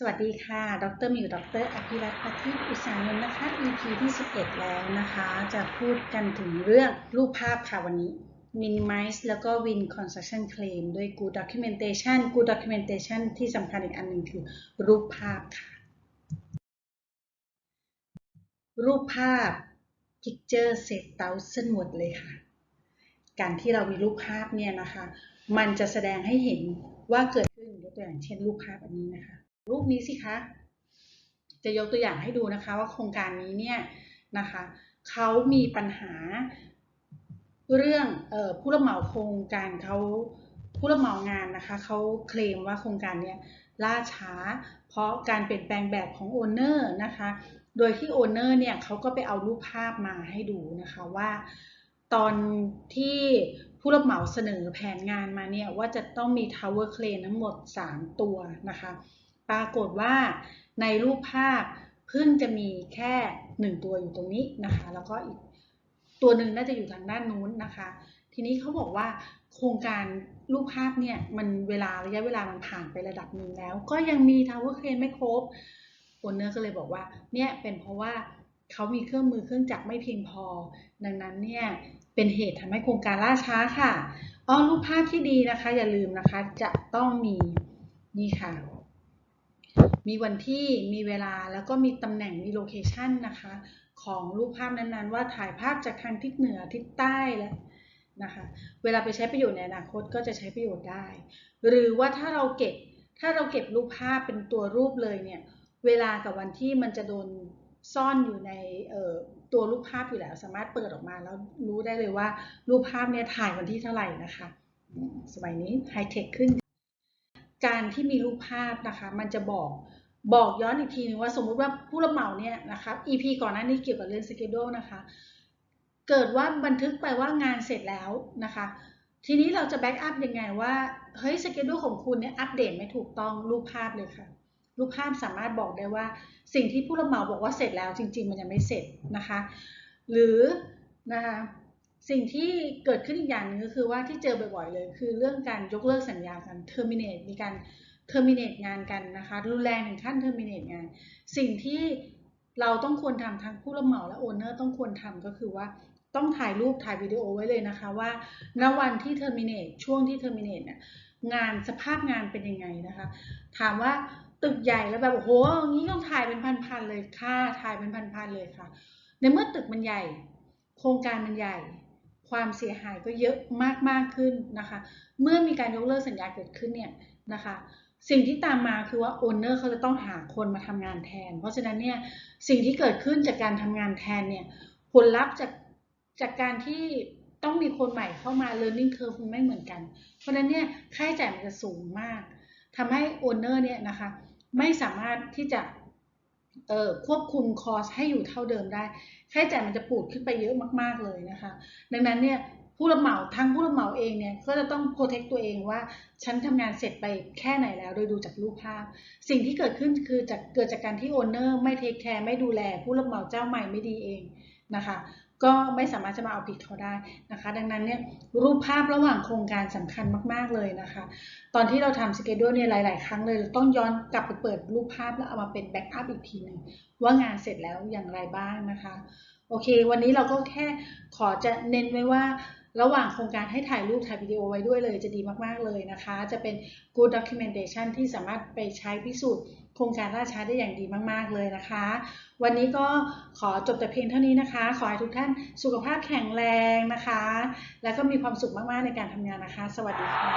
สวัสดีค่ะ ดรมิวดรอภิรัตน์ปฏิอุตสาหนนนะคะ EP ที่ 11 แล้วนะคะ จะพูดกันถึงเรื่องรูปภาพค่ะวันนี้ minimize แล้วก็ win construction claim ด้วย good documentation good documentation ที่สำคัญอีกอันหนึ่งคือรูปภาพค่ะ รูปภาพ picture set thousand word เลยค่ะ การที่เรามีรูปภาพเนี่ยนะคะ มันจะแสดงให้เห็นว่าเกิดขึ้นยกตัวอย่างเช่นรูปภาพอันนี้นะคะ รูปนี้สิคะ จะยกตัวอย่างให้ดูนะคะว่าโครงการนี้เนี่ยนะคะเขามีปัญหาเรื่องออผู้รับเหมาโครงการเขาผู้รับเหมางานนะคะเขาเคลมว่าโครงการเนี้ยล่าช้า เพราะการเปลี่ยนแปลงแบบของโอนเนอร์นะคะโดยที่โอนเนอร์เนี่ยเขาก็ไปเอารูปภาพมาให้ดูนะคะว่า ตอนที่ผู้รับเหมาเสนอแผนงานมาเนี่ยว่าจะต้องมี Tower Crane ทั้งหมด 3 ตัวนะคะ ปรากฏว่าในรูปภาพเพิ่งจะมีแค่ 1 ตัวอยู่ตรงนี้นะคะ แล้วก็อีกตัวหนึ่งน่าจะอยู่ทางด้านนู้นนะคะ ทีนี้เขาบอกว่าโครงการรูปภาพเนี่ยมันเวลาระยะเวลามันผ่านไประดับหนึ่งแล้ว ก็ยังมี Tower Crane ไม่ครบโอนเนอร์ก็เลยบอกว่าเนี่ยเป็นเพราะว่าเขามีเครื่องมือเครื่องจักรไม่เพียงพอ ดังนั้นเนี่ยเป็นเหตุทำให้โครงการล่าช้าค่ะอ๋อรูปภาพที่ดีนะคะ อย่าลืมนะคะจะต้องมีนี่ค่ะ มีวันที่มีเวลาแล้วก็มีตำแหน่งมีโลเคชันนะคะ ของรูปภาพนั้นๆ ว่าถ่ายภาพจากทางทิศเหนือทิศใต้และนะคะ เวลาไปใช้ประโยชน์ในอนาคตก็จะใช้ประโยชน์ได้ หรือว่าถ้าเราเก็บถ้าเราเก็บรูปภาพเป็นตัวรูปเลยเนี่ย เวลากับวันที่มันจะโดนซ่อนอยู่ในตัวรูปภาพอยู่แล้ว สามารถเปิดออกมาแล้วรู้ได้เลยว่ารูปภาพเนี่ยถ่ายวันที่เท่าไหร่นะคะ สมัยนี้ไฮเทคขึ้น การที่มีรูปภาพนะคะมันจะบอกบอกย้อนอีกทีนึงว่าสมมุติว่าผู้รับเหมาเนี่ยนะคะ EP ก่อนหน้านี้เกี่ยวกับเรื่อง schedule นะคะเกิดว่าบันทึกไปว่างานเสร็จแล้วนะคะ ทีนี้เราจะแบ็กอัพยังไงว่าเฮ้ย schedule ของคุณเนี่ยอัปเดตไม่ถูกต้องรูปภาพเลยค่ะรูปภาพสามารถบอกได้ว่าสิ่งที่ผู้รับเหมาบอกว่าเสร็จแล้วจริง ๆ มันยังไม่เสร็จนะคะ หรือนะคะ สิ่งที่เกิดขึ้นอีกอย่างหนึ่งก็คือว่าที่เจอบ่อยๆเลย คือเรื่องการยกเลิกสัญญากัน terminate มีการ terminate งานกันนะคะรุนแรงถึงขั้น terminate งาน สิ่งที่เราต้องควรทำทั้งผู้รับเหมาและโอนเนอร์ต้องควรทำก็คือว่าต้องถ่ายรูปถ่ายวิดีโอไว้เลยนะคะว่าณวันที่ terminate ช่วงที่ terminate เนี่ยงานสภาพงานเป็นยังไงนะคะ ถามว่าตึกใหญ่แล้วแบบโอ้โหงี้ต้องถ่ายเป็นพันๆเลยค่ะถ่ายเป็นพันๆเลยค่ะ ในเมื่อตึกมันใหญ่ โครงการมันใหญ่ ความเสียหายก็เยอะมากมากขึ้นนะคะ เมื่อมีการยกเลิกสัญญาเกิดขึ้นเนี่ยนะคะ สิ่งที่ตามมาคือว่าโอนเนอร์เขาจะต้องหาคนมาทำงานแทน เพราะฉะนั้นเนี่ยสิ่งที่เกิดขึ้นจากการทำงานแทนเนี่ยผลลัพธ์จากจากการที่ต้องมีคนใหม่เข้ามา learning curve มันไม่เหมือนกัน เพราะฉะนั้นเนี่ยค่าใช้จ่ายมันจะสูงมากทำให้โอนเนอร์เนี่ยนะคะไม่สามารถที่จะ ควบคุมคอสให้อยู่เท่าเดิมได้ค่าใช้จ่ายมันจะปูดขึ้นไปเยอะมาก ๆเลยนะคะ ดังนั้นเนี่ยผู้รับเหมาทั้งผู้รับเหมาเองเนี่ยก็จะต้องโปรเทคตัวเองว่าฉันทำงานเสร็จไปแค่ไหนแล้ว โดยดูจากรูปภาพ สิ่งที่เกิดขึ้นคือจากเกิดจากการที่โอนเนอร์ไม่เทคแคร์ไม่ดูแล ผู้รับเหมาเจ้าใหม่ไม่ดีเองนะคะ ก็ไม่สามารถจะมาเอาผิดเขาได้นะคะ ดังนั้นเนี่ยรูปภาพระหว่างโครงการสำคัญมาก ๆ เลยนะคะ ตอนที่เราทำสเกจดูเนี่ยหลาย ๆ ครั้งเลยเราต้องย้อนกลับไปเปิดรูปภาพแล้วเอามาเป็นแบ็กอัพอีกทีหนึ่งว่างานเสร็จแล้วอย่างไรบ้างนะคะ โอเค วันนี้เราก็แค่ขอจะเน้นไว้ว่า ระหว่างโครงการให้ถ่ายรูปถ่ายวิดีโอไว้ด้วยเลยจะดีมากๆเลยนะคะ จะเป็น good documentation ที่สามารถไปใช้พิสูจน์โครงการล่าช้าได้อย่างดีมาก ๆ เลยนะคะ วันนี้ก็ขอจบแต่เพียงเท่านี้นะคะ ขอให้ทุกท่านสุขภาพแข็งแรงนะคะ แล้วก็มีความสุขมาก ๆ ในการทำงานนะคะ สวัสดีค่ะ